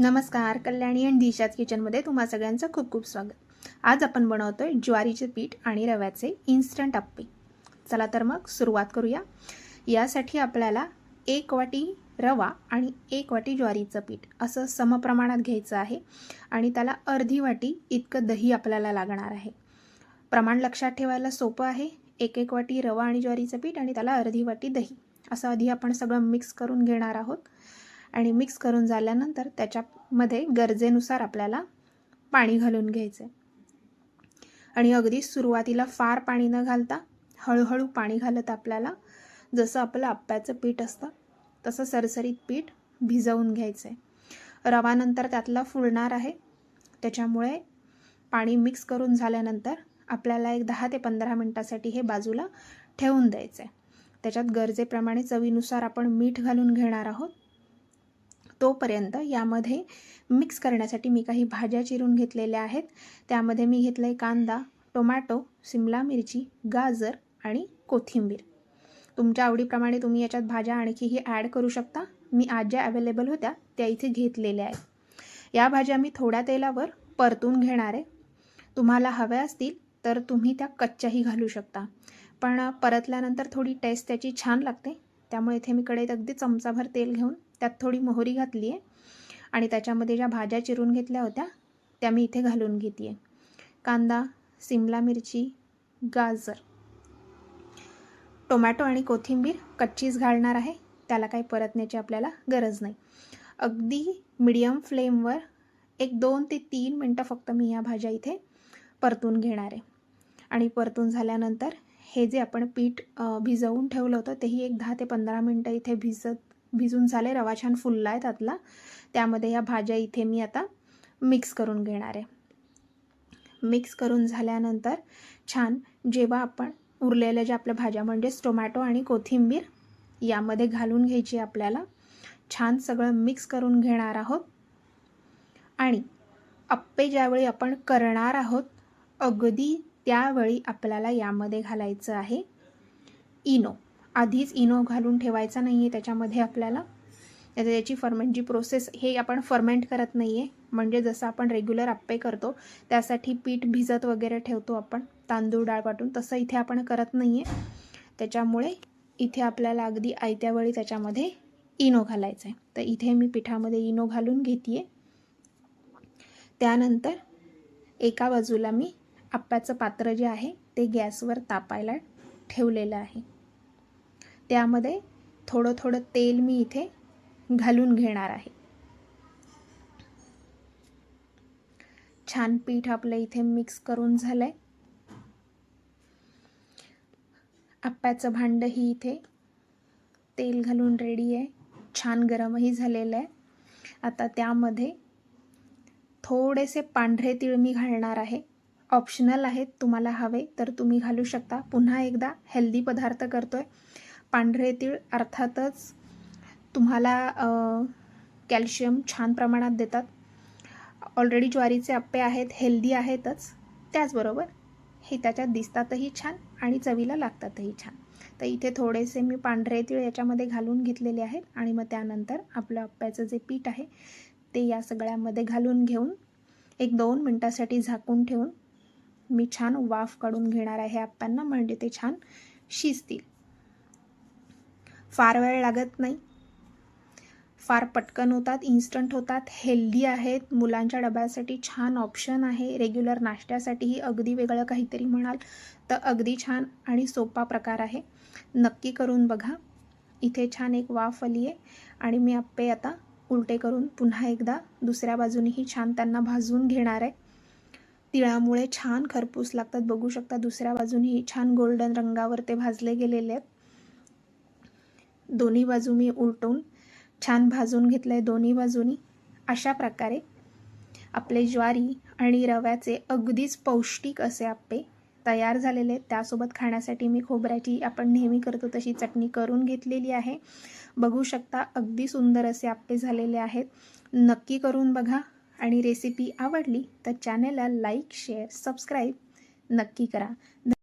नमस्कार कल्याणी अँड दिशाच किचनमध्ये तुम्हा सगळ्यांचं खूप खूप स्वागत. आज आपण बनवतो आहे ज्वारीचे पीठ आणि रव्याचे इन्स्टंट अप्पे चला तर मग सुरुवात करूया. यासाठी आपल्याला एक वाटी रवा आणि एक वाटी ज्वारीचं पीठ असं समप्रमाणात घ्यायचं आहे आणि त्याला अर्धी वाटी इतकं दही आपल्याला लागणार आहे. प्रमाण लक्षात ठेवायला सोपं आहे. एक एक वाटी रवा आणि ज्वारीचं पीठ आणि त्याला अर्धी वाटी दही. असं आधी आपण सगळं मिक्स करून घेणार आहोत. आणि मिक्स करून झाल्यानंतर त्याच्यामध्ये गरजेनुसार आपल्याला पाणी घालून घ्यायचं आहे आणि अगदी सुरुवातीला फार पाणी न घालता हळूहळू पाणी घालत आपल्याला जसं आपलं आप्प्याचं पीठ असतं तसं सरसरीत पीठ भिजवून घ्यायचं आहे रवानंतर त्यातला फुलणार आहे. त्याच्यामुळे पाणी मिक्स करून झाल्यानंतर आपल्याला एक दहा ते पंधरा मिनटासाठी हे बाजूला ठेवून द्यायचं आहे त्याच्यात गरजेप्रमाणे चवीनुसार आपण मीठ घालून घेणार आहोत. तोपर्यंत यामध्ये मिक्स करण्यासाठी मी काही भाज्या चिरून घेतलेल्या आहेत. त्यामध्ये मी घेतलं आहे कांदा टोमॅटो सिमला मिरची गाजर आणि कोथिंबीर. तुमच्या आवडीप्रमाणे तुम्ही याच्यात भाज्या आणखीही ॲड करू शकता. मी आज ज्या अवेलेबल होत्या त्या इथे घेतलेल्या आहेत. या भाज्या मी थोड्या तेलावर परतून घेणार आहे. तुम्हाला हव्या असतील तर तुम्ही त्या कच्च्याही घालू शकता. पण परतल्यानंतर थोडी टेस्ट त्याची छान लागते. त्यामुळे इथे मी कढईत अगदी चमचाभर तेल घेऊन त्यात थोडी मोहरी घातली आहे आणि त्याच्यामध्ये ज्या भाज्या चिरून घेतल्या होत्या त्या मी इथे घालून घेते आहे कांदा सिमला मिरची गाजर. टोमॅटो आणि कोथिंबीर कच्चीच घालणार आहे त्याला काही परतण्याची आपल्याला गरज नाही. अगदी मिडियम फ्लेमवर एक दोन ते तीन मिनटं फक्त मी या भाज्या इथे परतून घेणार आहे. आणि परतून झाल्यानंतर हे जे आपण पीठ भिजवून ठेवलं होतं तेही एक दहा ते पंधरा मिनटं इथे भिजत भिजून झाले. रवा छान फुलला आहे त्यातला. त्यामध्ये या भाज्या इथे मी आता मिक्स करून घेणार आहे. मिक्स करून झाल्यानंतर छान जेव्हा आपण उरलेल्या ज्या आपल्या भाज्या म्हणजेच टोमॅटो आणि कोथिंबीर यामध्ये घालून घ्यायची आपल्याला छान सगळं मिक्स करून घेणार आहोत. आणि अप्पे ज्यावेळी आपण करणार आहोत अगदी त्यावेळी आपल्याला यामध्ये घालायचं आहे इनो. आधीच इनो घालून ठेवायचा नाही आहे त्याच्यामध्ये आपल्याला. त्याची फर्मेंटची प्रोसेस हे आपण फर्मेंट करत नाही आहे म्हणजे जसं आपण रेग्युलर आप्पे करतो त्यासाठी पीठ भिजत वगैरे ठेवतो आपण. तांदूळ डाळ वाटून तसं इथे आपण करत नाही आहे त्याच्यामुळे इथे आपल्याला अगदी आयत्या वेळी त्याच्यामध्ये इनो घालायचं आहे तर इथे मी पिठामध्ये इनो घालून घेते आहे त्यानंतर एका बाजूला मी आप्प्याचं पात्र जे आहे ते गॅसवर तापायला ठेवलेलं आहे. त्यामध्ये थोडं थोडं तेल मी इथे घालून घेणार आहे. छान पीठ आपलं इथे मिक्स करून झालं आहे आप्प्याचं भांडंही इथे तेल घालून रेडी आहे. छान गरमही झालेलं आहे. आता त्यामध्ये थोडेसे पांढरे तीळ मी घालणार आहे. ऑप्शनल आहेत तुम्हाला हवे तर तुम्ही घालू शकता. पुन्हा एकदा हेल्दी पदार्थ करतो आहे पांढरे तीळ अर्थातच तुम्हाला कॅल्शियम छान प्रमाणात देतात. ऑलरेडी ज्वारीचे अप्पे आहेत हेल्दी आहेतच. त्याचबरोबर हे त्याच्यात दिसतातही छान आणि चवीला लागतातही छान. तर इथे थोडेसे मी पांढरे तीळ याच्यामध्ये घालून घेतलेले आहेत आणि मग त्यानंतर आपलं अप्प्याचं जे पीठ आहे ते या सगळ्यामध्ये घालून घेऊन एक दोन मिनटासाठी झाकून ठेवून मी छान वाफ काढून घेणार आहे अप्प्यांना म्हणजे ते छान शिजतील. फार वेळ लागत नाही. फार पटकन होतात इन्स्टंट होतात हेल्दी आहेत. मुलांच्या डब्यासाठी छान ऑप्शन आहे. रेग्युलर नाश्त्यासाठीही अगदी वेगळं काहीतरी म्हणाल तर अगदी छान आणि सोपा प्रकार आहे. नक्की करून बघा. इथे छान एक वाफ आली आहे आणि मी आप्पे आता उलटे करून पुन्हा एकदा दुसऱ्या बाजूनेही छान त्यांना भाजून घेणार आहे. तिळामुळे छान खरपूस लागतात. बघू शकता दुसऱ्या बाजूनही छान गोल्डन रंगावर ते भाजले गेलेले आहेत. दोन्ही बाजू मी उलटून छान भाजून घेतलं आहे दोन्ही बाजूनी. अशा प्रकारे आपले ज्वारी आणि रव्याचे अगदीच पौष्टिक असे आप्पे तयार झालेले आहेत. त्यासोबत खाण्यासाठी मी खोबऱ्याची आपण नेहमी करतो तशी चटणी करून घेतलेली आहे. बघू शकता अगदी सुंदर असे आप्पे झालेले आहेत. नक्की करून बघा. आणि रेसिपी आवडली तर चॅनेलला लाईक शेअर सबस्क्राईब नक्की करा.